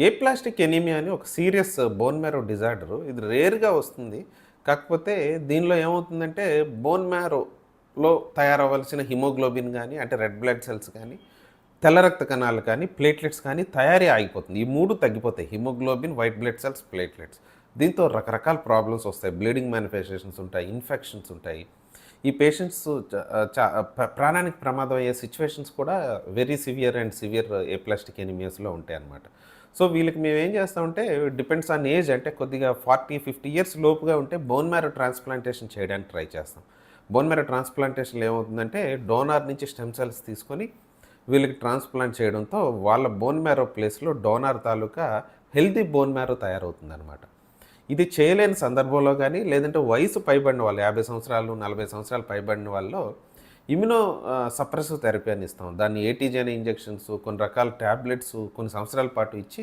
ఏ plastic anaemia అని ఒక serious bone marrow disorder. ఇది రేర్గా వస్తుంది. కాకపోతే దీనిలో ఏమవుతుందంటే బోన్ మ్యారోలో తయారవ్వాల్సిన హిమోగ్లోబిన్ కానీ అంటే రెడ్ బ్లడ్ సెల్స్ కానీ తెల్ల రక్త కణాలు కానీ ప్లేట్లెట్స్ కానీ తయారీ ఆగిపోతుంది. ఈ మూడు తగ్గిపోతాయి. Haemoglobin white blood cells platelets. దీంతో రకరకాల ప్రాబ్లమ్స్ వస్తాయి. బ్లీడింగ్ మేనిఫెస్టేషన్స్ ఉంటాయి ఇన్ఫెక్షన్స్ ఉంటాయి. ఈ పేషెంట్స్ ప్రాణానికి ప్రమాదం అయ్యే సిచ్యువేషన్స్ కూడా very severe and severe aplastic ఎనిమియస్లో ఉంటాయి అన్నమాట. సో వీళ్ళకి మేము ఏం చేస్తామంటే డిపెండ్స్ ఆన్ ఏజ్ అంటే కొద్దిగా ఫార్టీ ఫిఫ్టీ ఇయర్స్ లోపుగా ఉంటే బోన్ మ్యారో ట్రాన్స్ప్లాంటేషన్ చేయడానికి ట్రై చేస్తాం. బోన్ మ్యారో ట్రాన్స్ప్లాంటేషన్లో ఏమవుతుందంటే డోనార్ నుంచి స్టెమ్ సెల్స్ తీసుకొని వీళ్ళకి ట్రాన్స్ప్లాంట్ చేయడంతో వాళ్ళ బోన్ మ్యారో ప్లేస్లో డోనార్ తాలూకా హెల్తీ బోన్ మ్యారో తయారవుతుందన్నమాట. ఇది చేయలేని సందర్భంలో కానీ లేదంటే వయసు పైబడిన వాళ్ళు యాభై సంవత్సరాలు నలభై సంవత్సరాలు పైబడిన వాళ్ళు ఇమ్యునో సప్రెసివ్ థెరపీ అని ఇస్తాం. దాన్ని ఏటీజీ అనే ఇంజెక్షన్స్ కొన్ని రకాల ట్యాబ్లెట్స్ కొన్ని సంవత్సరాల పాటు ఇచ్చి